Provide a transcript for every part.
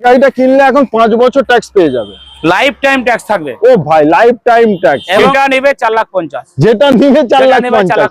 গাড়িটা কিনলে এখন পাঁচ বছর ট্যাক্স পেয়ে যাবে। লাইফ টাইম ট্যাক্স থাকবে। ও ভাই লাইফ টাইম ট্যাক্স এটা নেবে চার লাখ পঞ্চাশ। যেটা নেবে চার লাখ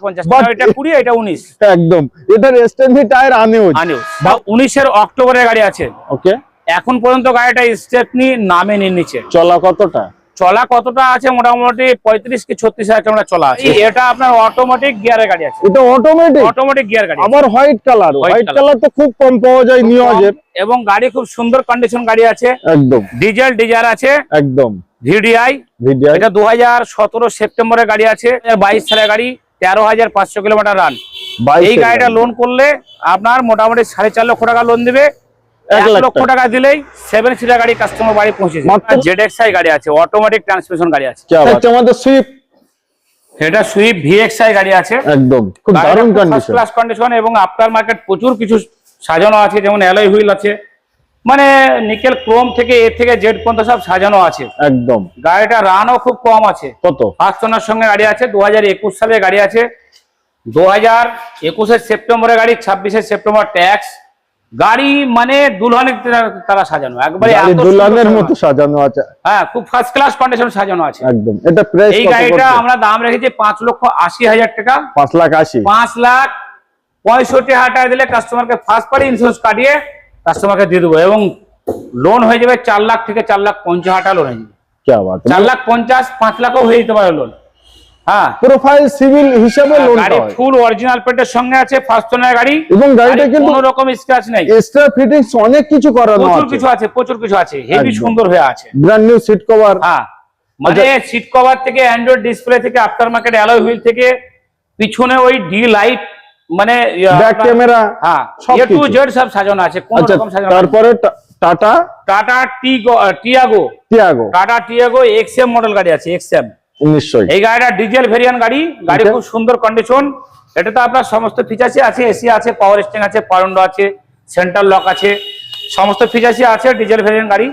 পঞ্চাশ। এটা কুড়ি এটা উনিশ। একদম। এটার এক্সটেন্ডি টায়ার আনেও আনেও বা উনিশের অক্টোবরের গাড়ি আছে। ওকে এখন পর্যন্ত গাড়িটা স্টেপনি নামে নিয়ে নিচ্ছে। চলা কতটা? চলা কতটা আছে? মোটামুটি পঁয়ত্রিশ কি ছত্রিশ হাজার কিলোমিটার চলা আছে। এটা আপনার অটোমেটিক গিয়ারের গাড়ি আছে। এটা অটোমেটিক অটোমেটিক গিয়ার গাড়ি। আবার হোয়াইট কালার হোয়াইট কালার তো খুব কম পাওয়া যায় নিউজের এবং গাড়ি খুব সুন্দর কন্ডিশন গাড়ি আছে। একদম। ডিজেল ডিজার আছে। একদম। ভিডিআই ভিডিও এটা দু হাজার সতেরো সেপ্টেম্বরের গাড়ি আছে। বাইশ সালের গাড়ি তেরো হাজার পাঁচশো কিলোমিটার রান এই গাড়িটা লোন করলে আপনার মোটামুটি সাড়ে চার লক্ষ টাকা লোন দিবে। এক লক্ষ টাকা। দিলেই সেভেন সিটার গাড়ি কাস্টমার বাড়ি জেড এক্সআই গাড়ি আছে অটোমেটিক ট্রান্সমিশন গাড়ি আছে। আমাদের সুইফট এটা সুইফট ভিএক্সআই গাড়ি আছে। একদম। খুব দারুণ কন্ডিশন ক্লাস কন্ডিশন এবং আফটার মার্কেট প্রচুর কিছু সাজানো আছে যেমন অ্যালয় হুইল আছে। মানে নিকেল ক্রোম থেকে এ থেকে জেড পর্যন্ত সব সাজানো আছে। একদম। গাড়িটা রানও খুব কম আছে। কত? ফার্স্ট ওনার সঙ্গে গাড়ি আছে দু হাজার একুশ সালের গাড়ি আছে। দু হাজার একুশের সেপ্টেম্বরের গাড়ি ছাব্বিশের সেপ্টেম্বর ট্যাক্স গাড়ি মানে দুলহনের তারা সাজানো। একবারে দুলহনের মতো সাজানো আছে। হ্যাঁ খুব ফার্স্ট ক্লাস কন্ডিশন সাজানো আছে। একদম এটা প্রাইস এই গাড়িটা আমরা দাম রেখেছি 5 লক্ষ 80 হাজার টাকা। 5 লাখ 80 5 লাখ 65 হাজার দিলে কাস্টমারকে ফার্স্ট পার্টি ইন্স্যুরেন্স কাটিয়ে কাস্টমারকে দিয়ে দেবো এবং লোন হয়ে যাবে 4 লাখ থেকে 4 লাখ 50 হাজার লোন হয়ে যাবে। 4 লাখ 50 5 লাখও হয়ে যেতে পারে লোন হ্যাঁ। প্রোফাইল সিভিল হিসাবে লোন গাড়ি ফুল অরিজিনাল পেটের সঙ্গে আছে ফার্স্ট ওনার গাড়ি। এবং গাড়িটা কিন্তু কোনো রকম স্ক্র্যাচ নেই। এক্সট্রা ফিটিংস অনেক কিছু করানো প্রচুর কিছু আছে প্রচুর কিছু আছে। হেভি সুন্দর হয়ে আছে। ব্র্যান্ড নিউ সিট কভার হ্যাঁ। মানে সিট কভার থেকে অ্যান্ড্রয়েড ডিসপ্লে থেকে আফটার মার্কেট অ্যালয় হুইল থেকে পিছনে ওই ডি লাইট মানে ব্যাক ক্যামেরা হ্যাঁ। এ টু কিছু। জেড সব সাজানো আছে কোন আচ্ছা রকম সাজানো তারপরে Tata Tata T Tiago Tiago Tata Tiago XM model গাড়ি আছে এক্সএম উনিশশো এই গাড়িটা ডিজেল ভেরিয়ান গাড়ি। গাড়ি খুব সুন্দর কন্ডিশন এটাতে আপনার সমস্ত ফিচার্সই আছে এসি আছে পাওয়ার স্টিং আছে পারন্ডো আছে সেন্ট্রাল লক আছে সমস্ত ফিচার্সই আছে ডিজেল ভেরিয়ান গাড়ি।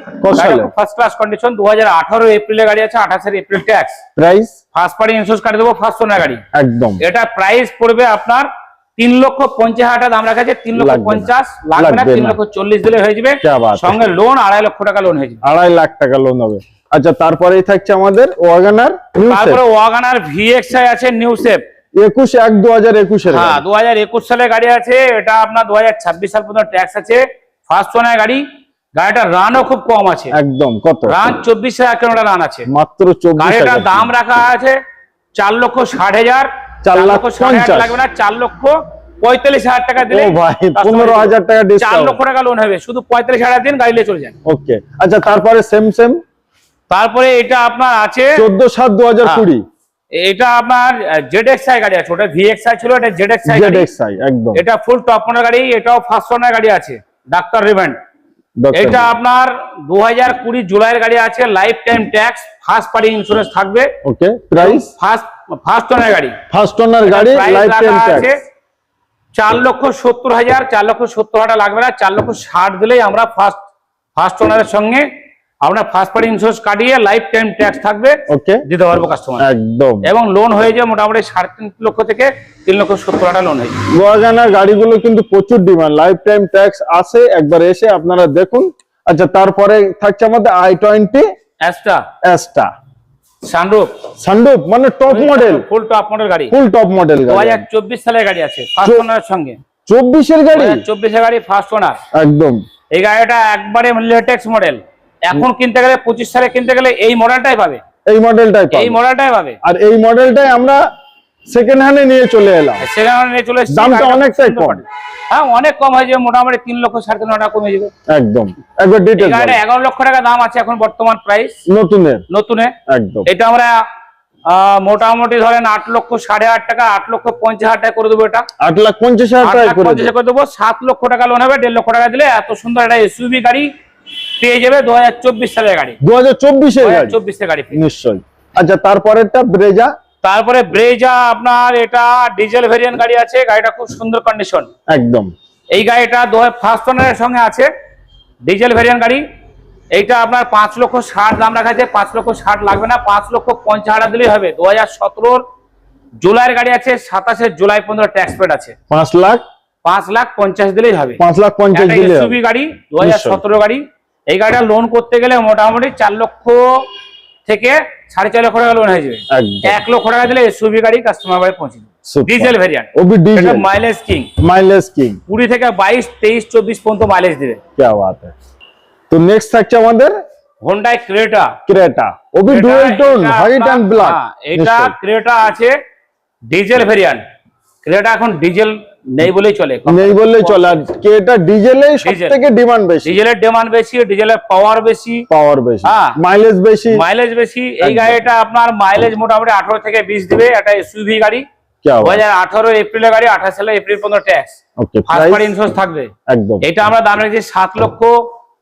ফার্স্ট ক্লাস কন্ডিশন 2018 এপ্রিলে গাড়ি আছে 28 এর April tax price first party insurance কাটি দেবো ফার্স্ট সোনা গাড়ি। একদম। এটা প্রাইস পড়বে আপনার তিন লক্ষ 50 হাজার টাকা দাম রাখা আছে 3 লক্ষ পঞ্চাশ লাখ না 3 লক্ষ 40 দিলে হয়ে যাবে। সঙ্গে লোন 2.5 লক্ষ টাকা লোন হয়ে যাবে। 2.5 লাখ টাকা লোন হবে। আচ্ছা তারপরেই থাকছে আমাদের ওয়াগানার তারপরে ওয়াগানার ভিএক্সআই আছে নিউ সেফ একুশ এক দু হাজার একুশের হ্যাঁ দু হাজার একুশ সালের গাড়ি আছে এটা আপনার দু হাজার ছাব্বিশ সাল পর্যন্ত ট্যাক্স আছে। ফার্স্ট ওনার গাড়ি গাড়িটার রানও খুব কম আছে। একদম কত? রান চব্বিশ হাজার কিলোমিটার রান আছে। মাত্র চব্বিশ গাড়িটার দাম রাখা আছে চার লক্ষ ষাট হাজার। চার হাজার পঞ্চাশ। লাগবে না চার লক্ষ পঁয়তাল্লিশ হাজার টাকা দিলে customer 15,000 টাকা চার। লক্ষ টাকা লোন হবে শুধু পঁয়তাল্লিশ হাজার দিন গাড়ি নিয়ে চলে যান। ওকে আচ্ছা তারপরে সেম সেম তারপরে এটা আপনার আছে চোদ্দ সাত দু হাজার হ্যাঁ। কুড়ি। এটা আপনার জেড এক্সআই গাড়ি আছে ওটা ভিএক্সআই ছিল এটা Z XI Z X I একদম। এটা ফুল টপ মডেল গাড়ি এটাও ফার্স্ট ওনার গাড়ি আছে ডাক্তার রিভেন্ট এটা আপনার দু হাজার কুড়ি জুলাইয়ের গাড়ি আছে life time tax first party insurance থাকবে okay price first first owner গাড়ি। ফার্স্ট ওনার গাড়ি লাইফ টাইম আছে ট্যাক্স চার লক্ষ সত্তর হাজার চার লক্ষ সত্তর হাজার লাগবে না চার লক্ষ ষাট দিলেই আমরা ফার্স্ট ফার্স্ট ওনারের সঙ্গে আমরা ফার্স্ট পার্টি ইন্স্যুরেন্স কাটিয়ে লাইফ টাইম ট্যাক্স থাকবে ওকে দিতে পারব কাস্টমার একদম। এবং লোন হয়ে যায় মোটামুটি সাড়ে তিন লক্ষ থেকে তিন লক্ষ সত্তর হাজার লোন হয়ে যায়। গাড়িগুলো কিন্তু প্রচুর ডিমান্ড লাইফ টাইম ট্যাক্স আছে একবার এসে আপনারা দেখুন। আচ্ছা তারপরে থাকছে আমাদের I twenty Asta sunroof sunroof মানে top model full top model গাড়ি। ফুল টপ মডেল গাড়ি। সালের গাড়ি আছে ফার্স্ট ওনারের সঙ্গে। গাড়ি? গাড়ি ফার্স্ট ওনার একদম। এই গাড়িটা একবারে লেটেক্স মডেল এখন কিনতে গেলে পঁচিশ সালে কিনতে গেলে এই মডেলটাই পাবে। এই মডেলটাই এই মডেলটাই পাবে। আর এই মডেলটাই আমরা সেকেন্ড হ্যান্ডে নিয়ে চলে এলাম। সেখানে নিয়ে চলে দামটা অনেকটাই কম। হ্যাঁ অনেক কম হয়ে যাবে মোটামুটি তিন লক্ষ সাড়ে তিন টাকা কমে যাবে। একদম। একবার এই ডিটেলস এগারো লক্ষ টাকা দাম আছে এখন বর্তমান প্রাইস নতুনের। নতুনে। একদম। এটা আমরা মোটামুটি ধরেন আট লক্ষ সাড়ে আট টাকা আট লক্ষ পঞ্চাশ হাজার টাকা করে দেবো এটা। আট লাখ পঞ্চাশ হাজার টাকা করে দেবো। সাত লক্ষ টাকা লোন হবে দেড় লক্ষ টাকা দিলে এত সুন্দর একটা এসইউভি গাড়ি পেয়ে যাবে দু হাজার চব্বিশ সালের গাড়ি। দু হাজার চব্বিশের গাড়ি? চব্বিশের গাড়ি নিশ্চয়ই। আচ্ছা তারপরেরটা ব্রেজা? তারপরে ব্রেজা আপনার এটা ডিজেল ভেরিয়েন্ট গাড়ি আছে গাড়িটা খুব সুন্দর কন্ডিশন একদম। এই গাড়িটা দু ফার্স্ট ওনারের সঙ্গে আছে ডিজেল ভেরিয়েন্ট গাড়ি। এইটা আপনার পাঁচ লক্ষ ষাট দাম রাখা আছে পাঁচ লক্ষ ষাট লাগবে না পাঁচ লক্ষ পঞ্চাশ হাজার দিলেই হবে। দু হাজার সতেরোর জুলাইয়ের গাড়ি আছে সাতাশে জুলাই পর্যন্ত ট্যাক্স পেড আছে। পাঁচ লাখ? পাঁচ লাখ পঞ্চাশ দিলেই হবে। পাঁচ লাখ পঞ্চাশ গাড়ি দু হাজার সতেরো গাড়ি। এই গাড়িটা লোন করতে গেলে মোটামুটি চার লক্ষ থেকে সাড়ে চার লক্ষ টাকা লোন হয়ে যাবে। এক লক্ষ টাকা দিলে এসুবি গাড়ি কাস্টমার বাড়ি পৌঁছে diesel variant Obi diesel mileage king mileage king 20 থেকে 22 23 24 পর্যন্ত মাইলেজ দিবে। তো নেক্সট থাকছে আমাদের হোন্ডা ক্রেটা ক্রেটা ওবি ডুয়াল টোন হোয়াইট এটা ক্রেটা হ্যাঁ, আছে ডিজেল ভেরিয়েন্ট ক্রেটা এখন ডিজেল নেই বলেই চলে নেই বললেই চলে। আর কে এটা ডিজেলে সবথেকে ডিমান্ড বেশি? ডিজেলের ডিমান্ড বেশি ডিজেলের পাওয়ার বেশি। পাওয়ার বেশি। হ্যাঁ। মাইলেজ বেশি। মাইলেজ বেশি। এই গাড়িটা আপনার মাইলেজ মোটামুটি 18 থেকে 20 দিবে একটা এসইউভি গাড়ি। 2018 এপ্রিলে গাড়ি 28 সালে এপ্রিল পর্যন্ত ট্যাক্স ফার্স্ট পার্টি থাকবে। একদম। এটা আমরা দাম রেখেছি 7 লক্ষ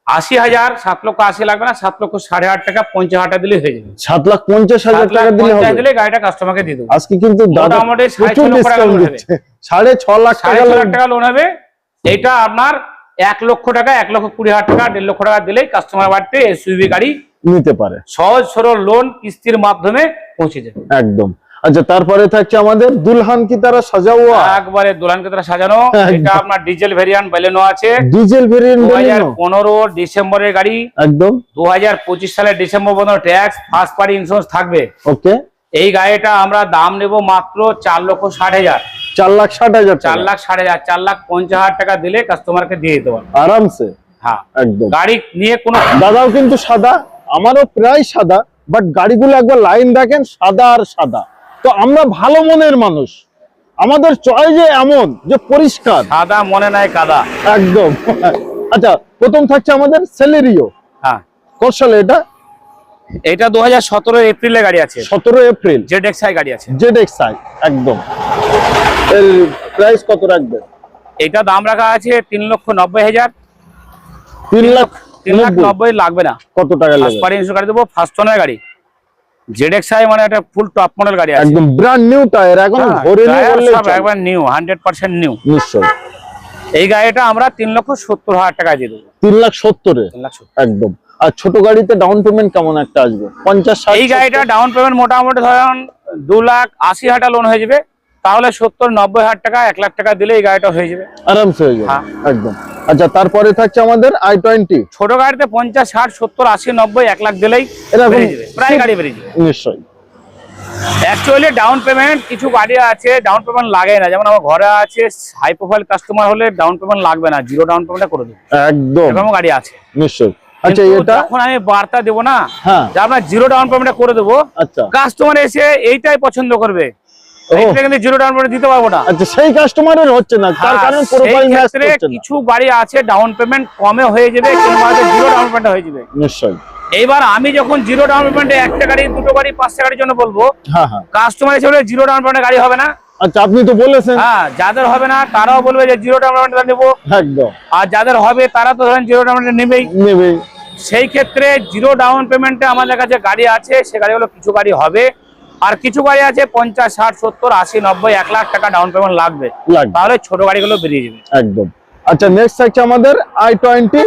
আশি হাজার সাত লক্ষ আশি লাগবে না সাত লক্ষ সাড়ে আট টাকা পঞ্চাশ হাজার দিলে হয়ে যাবে। সাত লাখ পঞ্চাশ হাজার টাকা দিলে হবে। দিলে গাড়িটা কাস্টমারকে দিয়ে দেবো। আজকে কিন্তু মোটামুটি সাড়ে ছ লাখ সাড়ে ছ লাখ টাকা লোন হবে। এটা আপনার এক লক্ষ টাকা এক লক্ষ কুড়ি হাজার টাকা দেড় লক্ষ টাকা দিলেই কাস্টমার বাড়িতে এসইউভি গাড়ি নিতে পারে। সহজ সরল লোন কিস্তির মাধ্যমে পৌঁছে যাবে। একদম। আচ্ছা তারপরে থাকছে আমাদের দুলহান কি তারা সাজা একবারে দুলহান কি কেতরা সাজানো এটা আপনার ডিজেল ভেরিয়েন্ট বেলেনো আছে। ডিজেল ভেরিয়েন্ট দু হাজার পনেরো ডিসেম্বরের গাড়ি। একদম। দু হাজার পঁচিশ সালের ডিসেম্বর পর্যন্ত ট্যাক্স ফার্স্ট পার্টি ইন্স্যুরেন্স থাকবে। ওকে। এই গাড়িটা আমরা দাম নেব মাত্র চার লক্ষ ষাট হাজার। চার লাখ ষাট হাজার চার টাকা। লাখ ষাট হাজার চার লাখ পঞ্চাশ হাজার টাকা দিলে কাস্টমারকে দিয়ে দিতে পারব। আরামসে? হ্যাঁ। একদম। গাড়ি নিয়ে কোনো দাদাও কিন্তু সাদা আমারও প্রায় সাদা বাট গাড়িগুলো একবার লাইন দেখেন সাদা আর সাদা। তো আমরা ভালো মনের মানুষ। আমাদের চয়েসে এমন যে পরিষ্কার। সাদা মনে নাই কাদা। একদম। আচ্ছা প্রথম থাকছে আমাদের স্যালারিও হ্যাঁ। কত সালে এটা? এটা দু হাজার সতেরো এপ্রিলে গাড়ি আছে। সতেরো এপ্রিল। জেড এক্সআই গাড়ি আছে। জেড এক্স আই একদম। এর প্রাইস কত রাখবে এটা দাম রাখা আছে তিন লক্ষ নব্বই হাজার। তিন লাখ তিন লাখ নব্বই। লাগবে না। কত টাকা লাগবে? গাড়ি দেবো ফার্স্ট ওনার গাড়ি। জেড এক্সআই মানে একটা ফুল টপ মডেল গাড়ি আছে। একদম ব্র্যান্ড নিউ টায়ার এখন হ্যাঁ, নিয়ে বললে সব একবার নিউ হান্ড্রেড পার্সেন্ট নিউ নিশ্চয় এই গাড়িটা আমরা তিন লক্ষ সত্তর হাজার টাকা দিয়ে দেবো। তিন লাখ সত্তরে? তিন লাখ সত্তর। একদম। আর ছোট গাড়িতে ডাউন পেমেন্ট কেমন একটা আসবে? পঞ্চাশ ষাট এই গাড়িটা ডাউন পেমেন্ট মোটামুটি ধরুন দু লাখ আশি হাজার লোন হয়ে যাবে। তাহলে সত্তর নব্বই হাজার টাকা এক লাখ টাকা দিলে এই গাড়িটা হয়ে যাবে। আরামসে হয়ে যাবে হ্যাঁ। একদম। আচ্ছা তারপরে থাকছে আমাদের আই টোয়েন্টি ছোট গাড়িতে পঞ্চাশ ষাট সত্তর আশি নব্বই এক লাখ দিলেই প্রায় গাড়ি বেরিয়ে যাবে। নিশ্চয়ই। অ্যাকচুয়ালি ডাউন পেমেন্ট কিছু গাড়ি আছে ডাউন পেমেন্ট লাগে না। যেমন আমার ঘরে আছে হাই প্রোফাইল কাস্টমার হলে ডাউন পেমেন্ট লাগবে না জিরো ডাউন পেমেন্ট করে দেবো। একদম। এরকম গাড়ি আছে। নিশ্চয়ই। আচ্ছা এটা? যখন আমি বার্তা দেবো না হ্যাঁ। যে আপনার জিরো ডাউন পেমেন্ট করে দেবো আচ্ছা। কাস্টমার এসে এইটাই পছন্দ করবে। জিরো ডাউন পেমেন্ট দিতে পারব না। আচ্ছা সেই কাস্টমারের হচ্ছে না তার হ্যাঁ, কারণ প্রোফাইল ম্যাচ করছে না। কিছু গাড়ি আছে ডাউন পেমেন্ট কমে হয়ে যাবে জিরো ডাউন পেমেন্ট হয়ে যাবে। নিশ্চয়ই। এইবার আমি যখন জিরো ডাউন পেমেন্টে একটা গাড়ি দুটো গাড়ি পাঁচটা গাড়ির জন্য বলব কাস্টমার এসে বলে জিরো ডাউন পেমেন্টে গাড়ি হবে না। আচ্ছা আপনি তো বলেছেন। হ্যাঁ যাদের হবে না তারাও বলবে যে জিরো ডাউন পেমেন্ট নেব একদম। আর যাদের হবে তারা তো ধরেন জিরো ডাউন পেমেন্ট নেবেই। নেবে সেই ক্ষেত্রে জিরো ডাউন পেমেন্টে আমাদের কাছে গাড়ি আছে সে গাড়িগুলো কিছু গাড়ি হবে। আর কিছু গাড়ি আছে পঞ্চাশ ষাট সত্তর আশি নব্বই এক লাখ টাকা ডাউন পেমেন্ট লাগবে। তাহলে ছোট গাড়িগুলো বেরিয়ে যাবে। একদম। আচ্ছা নেক্সট আছে আমাদের আই টোয়েন্টি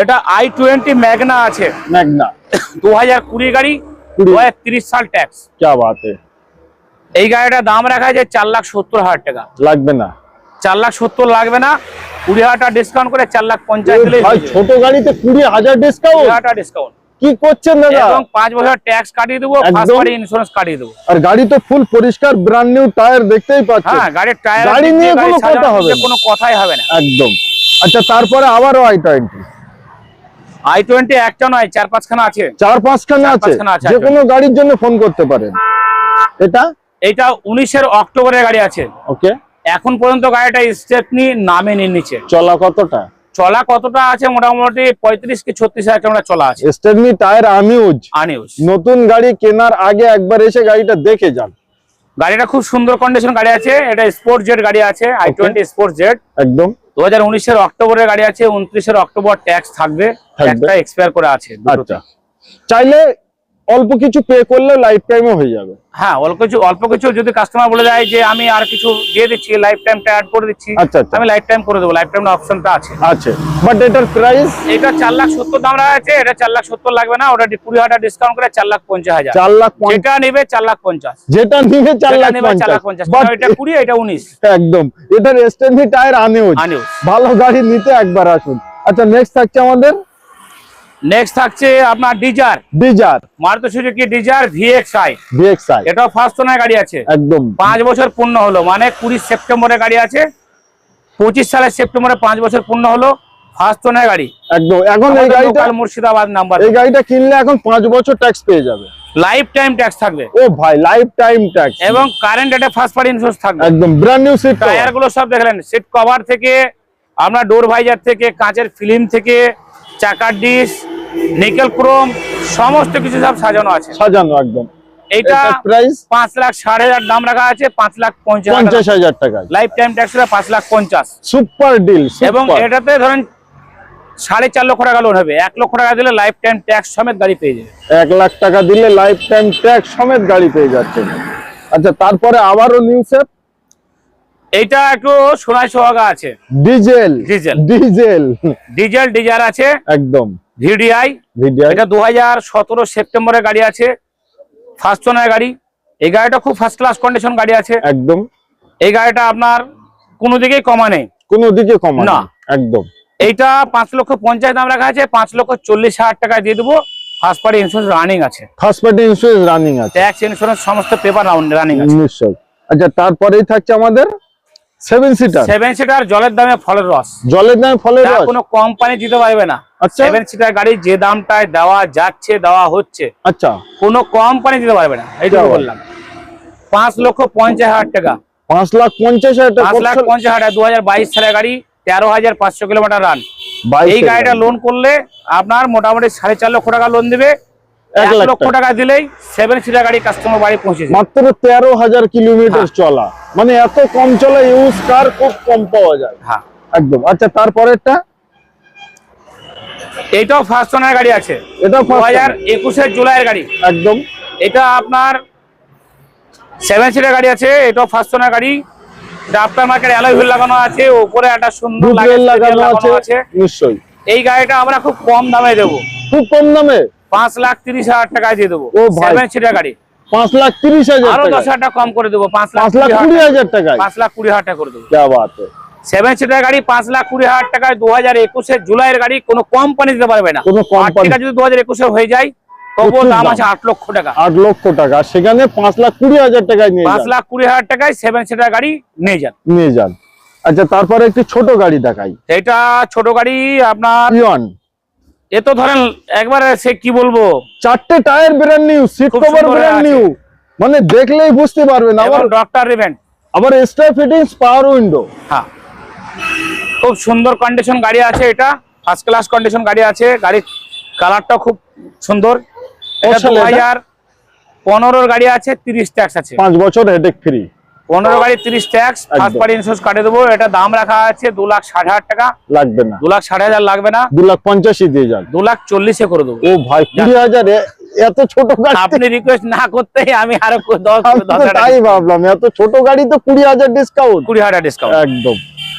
এটা আই টোয়েন্টি ম্যাগনা আছে। ম্যাগনা দু হাজার কুড়ি গাড়ি দু হাজার তিরিশ সাল ট্যাক্স কে বাত এই গাড়িটার দাম রাখা যে চার লাখ সত্তর হাজার টাকা। লাগবে না। চার লাখ সত্তর লাগবে না। কুড়ি হাজার ডিসকাউন্ট করে চার লাখ পঞ্চাশ ছোট গাড়িতে কুড়ি হাজার ডিসকাউন্ট ডিসকাউন্ট কি করছেন দাদা? এবং পাঁচ বছর ট্যাক্স কাটিয়ে দেবো। ফার্স্ট পার্টি ইন্স্যুরেন্স কাটিয়ে দেবো। আর গাড়ি তো ফুল পরিষ্কার ব্র্যান্ড নিউ টায়ার দেখতেই পাচ্ছেন। হ্যাঁ গাড়ির টায়ার গাড়ি নিয়ে কোনো কথা হবে না। কোনো কথাই হবে না। একদম। আচ্ছা তারপরে আবারও আই টোয়েন্টি আই টোয়েন্টি একটা নয় চার পাঁচখানা আছে। চার পাঁচখানা আছে। যে কোনো গাড়ির জন্য ফোন করতে পারেন। এটা? এইটা উনিশের অক্টোবরের গাড়ি আছে। ওকে এখন পর্যন্ত গাড়িটা স্টেপনি নামে নিয়ে নিচ্ছে। চলা কতটা? চলা কতটা আছে? মোটামুটি পঁয়ত্রিশ কি ছত্রিশ হাজার কিলোমিটার চলা আছে। স্টেপনি টায়ার আমিউজ আনিউজ নতুন গাড়ি কেনার আগে একবার এসে গাড়িটা দেখে যান। গাড়িটা খুব সুন্দর কন্ডিশন গাড়ি আছে। এটা স্পোর্ট জেট গাড়ি আছে আই টোয়েন্টি স্পোর্ট জেট একদম। দু হাজার উনিশের অক্টোবরের গাড়ি আছে উনত্রিশের অক্টোবর ট্যাক্স থাকবে। ট্যাক্সটা একটা এক্সপায়ার করে আছে। আচ্ছা। চাইলে অল্প কিছু পে করলে লাইফ টাইমও হয়ে যাবে। হ্যাঁ অল্প কিছু অল্প কিছু যদি কাস্টমার বলে যায় যে আমি আর কিছু দিয়ে দিচ্ছি লাইফ টাইমটা অ্যাড করে দিচ্ছি আচ্ছা আচ্ছা। আমি লাইফ টাইম করে দেবো লাইফ টাইম অপশনটা আছে। আছে। বাট এটার প্রাইস এটা চার লাখ সত্তর দাম রাখা আছে এটা চার লাখ সত্তর লাগবে না ওটা কুড়ি হাজার ডিসকাউন্ট করে চার লাখ পঞ্চাশ হাজার। চার লাখ যেটা নেবে চার লাখ পঞ্চাশ। যেটা নিবে চার লাখ নেবে চার লাখ পঞ্চাশ। এটা কুড়ি এটা উনিশ। একদম। এটার স্টেপনি টায়ার আনিউজ ভালো গাড়ি নিতে একবার আসুন। আচ্ছা নেক্সট থাকছে আমাদের নেক্সট থাকছে আপনার Dzire Dzire Maruti Suzuki Dzire VXI VXI এটাও ফার্স্ট ওনার গাড়ি আছে। একদম। পাঁচ বছর পূর্ণ হলো মানে কুড়ি সেপ্টেম্বরে গাড়ি আছে। পঁচিশ সালের সেপ্টেম্বরে পাঁচ বছর পূর্ণ হলো ফার্স্ট ওনার গাড়ি। একদম। এখন এই গাড়িটা মুর্শিদাবাদ নাম্বার এই গাড়িটা কিনলে এখন পাঁচ বছর ট্যাক্স পেয়ে যাবে। লাইফ টাইম ট্যাক্স থাকবে। ও ভাই লাইফ টাইম ট্যাক্স এবং কারেন্ট এটা ফার্স্ট পার্টি ইন্স্যুরেন্স থাকবে। একদম ব্র্যান্ড নিউ সিট টায়ারগুলো সব দেখলেন। সিট কভার থেকে আপনার ডোর ভাইজার থেকে কাঁচের ফিল্ম থেকে চাকার ডিস নিকেল ক্রোম সমস্ত কিছু সব সাজানো আছে। সাজানো একদম। এটা প্রাইস পাঁচ লাখ ষাট হাজার দাম রাখা আছে পাঁচ লাখ পঞ্চাশ পঞ্চাশ হাজার টাকা লাইফ টাইম ট্যাক্স পাঁচ লাখ পঞ্চাশ। সুপার ডিল এবং এটাতে ধরেন সাড়ে চার লক্ষ টাকা লোন হবে। এক লক্ষ টাকা দিলে লাইফ টাইম ট্যাক্স সমেত গাড়ি পেয়ে যাবে। এক লাখ টাকা দিলে লাইফ টাইম ট্যাক্স সমেত গাড়ি পেয়ে যাচ্ছে। আচ্ছা তারপরে আবারও নিউ সেট এইটা একটু সোনায় সোহাগা আছে। Diesel. Diesel. Diesel. Diesel Dzire আছে। একদম। ভিডিআই। ভিডিও এটা দু হাজার সতেরো সেপ্টেম্বরের গাড়ি আছে। ফার্স্ট ওনার গাড়ি। এই গাড়িটা খুব ফার্স্ট ক্লাস কন্ডিশন গাড়ি আছে। একদম। এই গাড়িটা আপনার কোনো দিকেই কমা নেই। কোনো দিকে কমা না। একদম। এইটা পাঁচ লক্ষ পঞ্চাশ দাম রাখা আছে। পাঁচ লক্ষ চল্লিশ হাজার টাকা দিয়ে দেবো। ফার্স্ট পার্টি ইন্স্যুরেন্স রানিং আছে। ফার্স্ট পার্টি ইন্স্যুরেন্স রানিং আছে। ট্যাক্স ইন্স্যুরেন্স সমস্ত পেপার রানিং আছে। নিশ্চয় আচ্ছা তারপরেই থাকছে আমাদের সেভেন সিটার সেভেন সিটার জলের দামে ফলের রস। জলের দামে ফলের রস? কোনো কোম্পানি দিতে পারবে না। আচ্ছা। সেভেন সিটার গাড়ি যে দামটায় দেওয়া যাচ্ছে দেওয়া হচ্ছে আচ্ছা। কোনো কোম্পানি দিতে পারবে না। এইটুকু যাও। বললাম। পাঁচ লক্ষ পঞ্চাশ হাজার টাকা। পাঁচ লাখ পঞ্চাশ হাজার টাকা। পাঁচ লাখ পঞ্চাশ হাজার দু হাজার বাইশ সালের গাড়ি তেরো হাজার পাঁচশো কিলোমিটার রান এই গাড়িটা লোন করলে আপনার মোটামুটি সাড়ে চার লক্ষ টাকা লোন দেবে। এক লক্ষ টাকা। দিলেই সেভেন সিটার গাড়ি কাস্টমার বাড়ি মাত্র তেরো হাজার কিলোমিটার হ্যাঁ। চলা। মানে এত কম চলা ইউজ কার খুব কম পাওয়া যায়। হ্যাঁ। একদম। আচ্ছা তারপরেরটা? এইটাও ফার্স্ট ওনার গাড়ি আছে। এটাও দু হাজার একুশের জুলাইয়ের গাড়ি। একদম। এটা আপনার সেভেন সিটার গাড়ি আছে এটাও ফার্স্ট ওনার গাড়ি। এটা আফটার মার্কেট অ্যালয় হুইল লাগানো আছে উপরে একটা সুন্দর লাগানো আছে। নিশ্চয়ই। এই গাড়িটা আমরা খুব কম দামে দেবো। খুব কম দামে? পাঁচ লাখ তিরিশ হাজার টাকায় দিয়ে দেবো। সেভেন সিটার গাড়ি। পাঁচ লাখ তিরিশ হাজার দশ হাজার টাকা কম করে দেবো পাঁচ লাখ লাখ কুড়ি হাজার টাকায়। পাঁচ লাখ কুড়ি হাজার টাকা করে দেবো। সেভেন সিটার গাড়ি পাঁচ লাখ কুড়ি হাজার টাকায় দু হাজার একুশের জুলাইয়ের গাড়ি কোনো কোম্পানি দিতে পারবে না। টাকা যদি দু হাজার একুশে হয়ে যায় তবুও দাম আছে আট লক্ষ টাকা। আট লক্ষ টাকা। সেখানে পাঁচ লাখ কুড়ি হাজার টাকায় পাঁচ লাখ কুড়ি হাজার টাকায় সেভেন সিটার গাড়ি নিয়ে যান। নিয়ে যান। আচ্ছা তারপরে একটি ছোট গাড়ি দেখাই। এটা ছোট গাড়ি আপনার এ তো ধরেন একবারে সে কি বলব? চারটে tyre brand new seat cover brand new মানে দেখলেই বুঝতে পারবেন আবার ডক্টর রিভেন্ট আবার এক্সট্রা ফিটিংস পাওয়ার উইন্ডো হ্যাঁ। খুব সুন্দর কন্ডিশন গাড়ি আছে এটা। ফার্স্ট ক্লাস কন্ডিশন গাড়ি আছে। গাড়ির কালারটা খুব সুন্দর। এটা সালে দু এটা? হাজার পনেরোর গাড়ি আছে তিরিশ ট্যাক্স আছে। পাঁচ বছর হেডেক ফ্রি পনেরো গাড়ি তিরিশ ট্যাক্স ফার্স্ট। পার্টি ইন্স্যুরেন্স কাটে দেবো। এটা দাম রাখা আছে দু লাখ ষাট হাজার টাকা। লাগবে না। দু লাখ ষাট হাজার লাগবে না। দু লাখ পঞ্চাশই দিয়ে যান। দু লাখ চল্লিশে করে দেবো। ও ভাই কুড়ি হাজার এ- এত ছোট গাড়ি। আপনি রিকোয়েস্ট না করতেই আমি আরও তাই ভাবলাম এত ছোট গাড়ি তো কুড়ি হাজার ডিসকাউন্ট কুড়ি হাজার ডিসকাউন্ট একদম।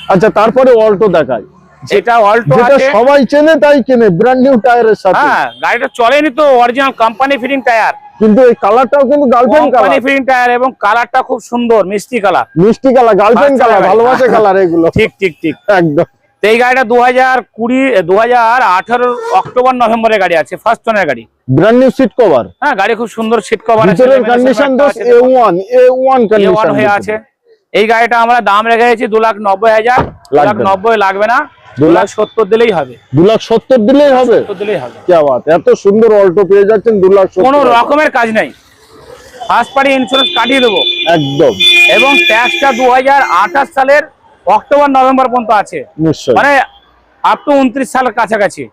আচ্ছা তারপরে অল্টো দেখাই। এটা অল্টো সবাই চেনে তাই কেনে। ব্র্যান্ড নিউ টায়ারের সাথে। হ্যাঁ গাড়িটা চলেনি তো অরিজিনাল কোম্পানি ফিটিং টায়ার কিন্তু এই কালারটাও কিন্তু girlfriend company colour fitting tyre এবং কালারটা খুব সুন্দর মিষ্টি কালার মিষ্টি কালার গার্লফ্রেন্ড কালার ভালোবাসে কালার এগুলো। ঠিক ঠিক ঠিক। একদম। এই গাড়িটা দু হাজার কুড়ি দু হাজার আঠারো অক্টোবর নভেম্বরের গাড়ি আছে ফার্স্ট টোনের গাড়ি। ব্র্যান্ড নিউ সিট কভার হ্যাঁ গাড়ি খুব সুন্দর সিট কভার আছে ভিতরের condition one A one A1 condition হয়ে আছে। এই গাড়িটা আমরা দাম রেখে গেছি দু লাখ নব্বই হাজার লাখ নব্বই লাগবে না দু লাখ সত্তর দিলেই হবে। দু লাখ সত্তর দিলেই হবে? দিলেই হবে। এত সুন্দর অল্টো পেয়ে যাচ্ছেন দু লাখ কোনো রকমের কাজ নাই। ফার্স্ট পার্টি ইন্স্যুরেন্স কাটিয়ে দেবো। একদম। এবং ট্যাক্সটা দু হাজার আঠাশ সালের অক্টোবর নভেম্বর পর্যন্ত আছে। মানে আপ টু উনত্রিশ সালের কাছাকাছি।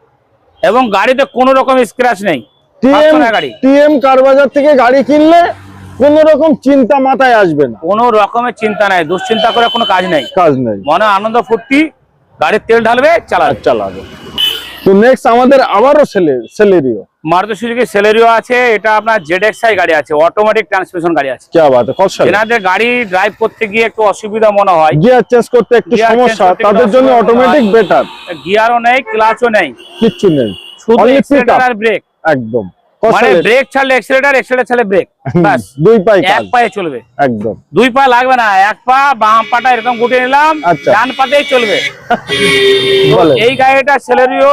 এবং গাড়িতে কোনো রকম স্ক্র্যাচ নেই। টিএম গাড়ি। টিএম কারবাজার থেকে গাড়ি কিনলে কোন রকম চিন্তা মাথায় আসবে না। কোন রকমের চিন্তা নাই দুশ্চিন্তা করে কোনো কাজ নাই। কাজ নাই। মনে আনন্দ ফুর্তি গাড়ির তেল ঢালবে চালা চালাবে। তো নেক্সট আমাদের আবারও সেলেরিও মারুতি সুজুকি আছে এটা আপনার জেড গাড়ি আছে অটোমেটিক গাড়ি আছে। গাড়ি ড্রাইভ করতে গিয়ে একটু অসুবিধা মনে হয় গিয়ার চেঞ্জ করতে একটু জন্য অটোমেটিক বেটার নেই কিচ্ছু নেই। ব্রেক একদম। মানে? ব্রেক ছাড়লে এক্সিলেটার এক্সিলেটার ছাড়লে ব্রেক ব্যাস। দুই পাই এক পায়ে চলবে। একদম। দুই পা লাগবে না এক পা বাম পাটা এরকম গুটে নিলাম আচ্ছা। ডান পাতেই চলবে। এই গাড়িটা সেলেরিও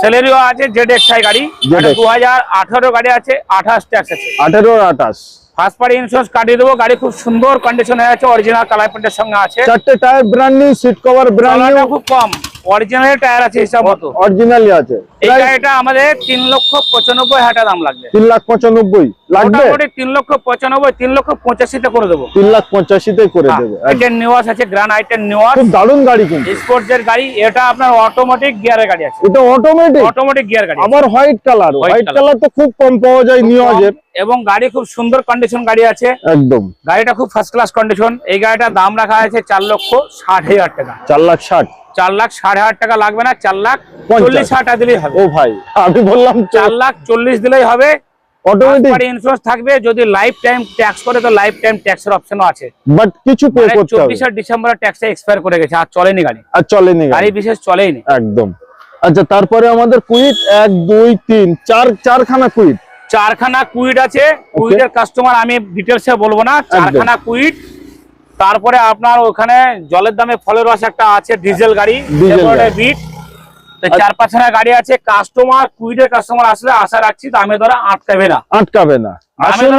সেলেরিও আছে জেড এক্স আই গাড়ি। ZXi দু হাজার আঠারো গাড়ি আছে আঠাশ ট্যাক্স আছে। আঠেরো আঠাশ। ফার্স্ট পার্টি ইন্স্যুরেন্স কাটিয়ে দেবো গাড়ি খুব সুন্দর কন্ডিশনে আছে অরিজিনাল কালার প্রিন্টের সঙ্গে আছে। চারটে tyre brand new seat cover brand new খুব কম। অরিজিনাল টায়ার আছে হিসাব মতো। অরিজিনালি আছে। এই গাড়িটা আমাদের তিন লক্ষ পঁচানব্বই হাজার দাম লাগবে। তিন লাখ পঁচানব্বই। লাগবে? মোটামুটি তিন লক্ষ পঁচানব্বই তিন লক্ষ পঁচাশিতে করে দেবো। তিন লাখ পঁচাশিতে করে দেবে একদম। আইটেন নিওয়াস আছে গ্র্যান্ড আইটেন নিওয়াস খুব দারুণ গাড়ি কিন্তু। স্পোর্টস এর গাড়ি এটা আপনার অটোমেটিক গিয়ারের গাড়ি আছে। এটা অটোমেটিক অটোমেটিক গিয়ার গাড়ি আবার হোয়াইট কালার হোয়াইট কালার তো খুব কম পাওয়া যায় কম। এবং গাড়ি খুব সুন্দর কন্ডিশন গাড়ি আছে। একদম। গাড়িটা খুব ফার্স্ট ক্লাস কন্ডিশন এই গাড়িটার দাম রাখা আছে চার লক্ষ ষাট হাজার টাকা। চার লাখ ষাট। চার লাখ সাড়ে হাজার টাকা লাগবে না চার লাখ। চল্লিশ হাজার টাকা দিলেই হবে। ও ভাই আমি বললাম চার লাখ চল্লিশ দিলেই হবে। অটোমেটিক ইন্স্যুরেন্স থাকবে যদি লাইফ টাইম ট্যাক্স করে তো লাইফ টাইম ট্যাক্সের অপশনও আছে। বাট কিছু পে মানে করতে হবে। চব্বিশে ডিসেম্বর ট্যাক্স এক্সপায়ার করে গেছে আর চলেনি গাড়ি। আর চলেনি গাড়ি। বিশেষ চলেইনি। একদম। আচ্ছা তারপরে আমাদের কুইট এক দুই তিন চার চারখানা কুইট চারখানা কুইট আছে। কুইটের কাস্টমার আমি ডিটেলসে বলব না। চারখানা কুইট তারপরে আপনার ওখানে জলের দামে ফলের রস একটা আছে ডিজেল গাড়ি বিট চার পাঁচখানা গাড়ি আছে কাস্টমার কুইটের কাস্টমার আসলে আশা রাখছি দামে ধরে আটকাবে না। আটকাবে না।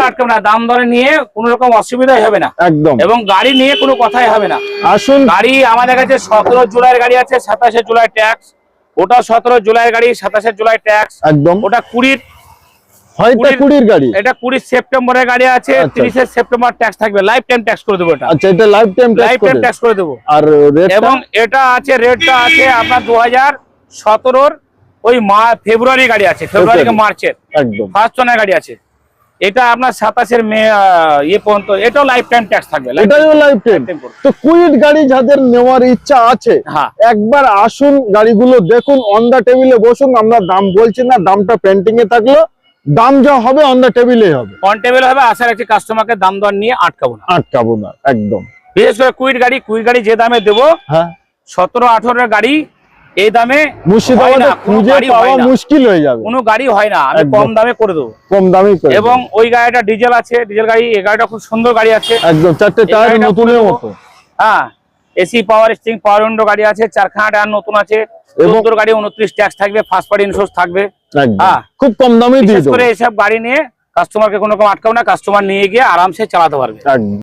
আটকাবে না দাম ধরে নিয়ে কোনো রকম অসুবিধাই হবে না। একদম। এবং গাড়ি নিয়ে কোনো কথাই হবে না। আসুন। গাড়ি আমাদের কাছে সতেরো জুলাইয়ের গাড়ি আছে সাতাশে জুলাই ট্যাক্স ওটা সতেরো জুলাইয়ের গাড়ি সাতাশে জুলাই ট্যাক্স একদম। ওটা কুড়ির হয়তো কুড়ির- গাড়ি। এটা কুড়ি সেপ্টেম্বরের গাড়ি আছে আচ্ছা। তিরিশে সেপ্টেম্বর ট্যাক্স থাকবে। লাইফ টাইম ট্যাক্স করে দেবো এটা। আচ্ছা এটা life time life time tax করে দেবো। আর এবং এটা আছে রেটটা আছে আপনার দু হাজার সতেরোর ওই মা ফেব্রুয়ারি গাড়ি আছে ফেব্রুয়ারি মার্চের। একদম। ফার্স্ট গাড়ি আছে। এটা আপনার সাতাশের মে ইয়ে পর্যন্ত এটাও লাইফ টাইম ট্যাক্স থাকবে এটাও লাইফ টাইম তো কুইট গাড়ি যাদের নেওয়ার ইচ্ছা আছে হ্যাঁ। একবার আসুন গাড়িগুলো দেখুন অন দা টেবিলে বসুন আমরা দাম বলছি না দামটা পেন্টিং এ থাকল। দাম যা হবে অন দা টেবিলে হবে। অন টেবিল হবে আশা রাখছি কাস্টমারকে দাম দর নিয়ে আটকাবো না। আটকাবো না একদম। বিশেষ করে কুইট গাড়ি কুইট গাড়ি যে দামে দেবো হ্যাঁ। সতেরো আঠারোর গাড়ি এই দামে মুর্শিদাবাদে খুঁজে পাওয়া মুশকিল হয়ে যাবে। কোনো গাড়ি হয় না আমি কম দামে করে দেবো। কম দামে করে এবং ওই গাড়িটা ডিজেল আছে ডিজেল গাড়ি এই গাড়িটা খুব সুন্দর গাড়ি আছে। একদম চারটে টায়ার নতুনের মতো। হ্যাঁ AC power steering power window গাড়ি আছে চারখানা টায়ার নতুন আছে। এবং- গাড়ি উনত্রিশ ট্যাক্স থাকবে ফার্স্ট পার্টি ইন্স্যুরেন্স থাকবে। হ্যাঁ। খুব কম দামে দিয়ে করে এসব গাড়ি নিয়ে কাস্টমারকে কোনো রকম আটকাও না কাস্টমার নিয়ে গিয়ে আরামসে চালাতে পারবে।